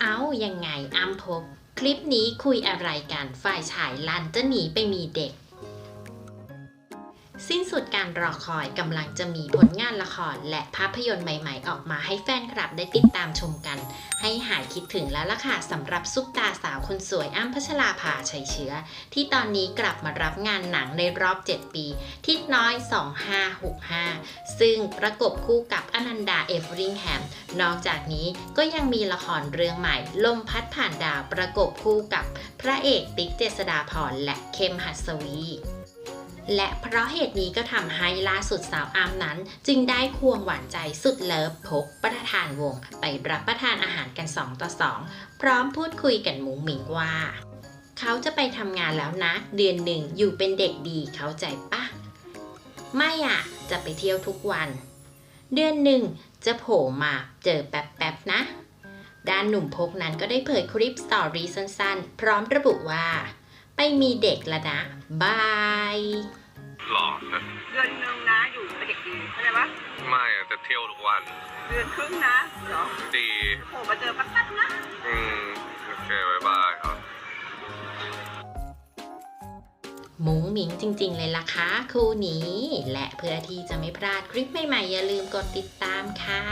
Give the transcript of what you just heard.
เอายังไงอ้ำพบ คลิปนี้คุยอะไรกัน ฝ่ายชายลันจะหนีไปมีเด็ก สิ้นสุดการรอคอยกำลังจะมีผลงานละครและภาพยนตร์ใหม่ๆ ออกมาให้แฟนคลับได้ติดตามชมกัน ให้หายคิดถึงแล้วล่ะค่ะสำหรับซุปตาสาวคนสวยอ้ำพัชราภาชัยเชื้อ ที่ตอนนี้กลับมารับงานหนังในรอบ 7 ปี ทิศน้อย 2565 ซึ่งประกบคู่กับอนันดาเอฟริงแฮม นอกจากนี้ก็ยังมีละครเรื่องใหม่ ลมพัดผ่านดาวประกบคู่กับพระเอกติ๊กเจษดาพรและเข้มหัสวี และเพราะเหตุนี้ก็ทำให้ล่าสุดสาวอามนั้น จึงได้ควงหวานใจสุดเลิฟพกประธานวง ไปรับประทานอาหารกัน 2 ต่อ 2 พร้อมพูดคุยกันมุ้งมิงว่า เขาจะไปทำงานแล้วนะ เดือนหนึ่งอยู่เป็นเด็กดีเข้าใจปะไม่อะจะไปเที่ยวทุกวัน เดือนหนึ่งจะโผล่มาเจอแป๊บๆนะ ด้านหนุ่มพกนั้นก็ได้เผยคลิปสตอรี่สั้นๆ พร้อมระบุว่า ไปมีเด็กแล้วนะบายหรอแต่เดือนหนึ่งนะอยู่เป็นเด็กดีเข้าใจปะไม่อะจะเที่ยวทุกวันเดือนครึ่งนะเหรอดีโผล่มาเจอแป๊บๆนะ อืมโอเคบายบายครับมุ้งมิงจริง ๆ เลยล่ะคะคู่นี้ และเพื่อที่จะไม่พลาดคลิปใหม่ๆอย่าลืมกดติดตามค่ะ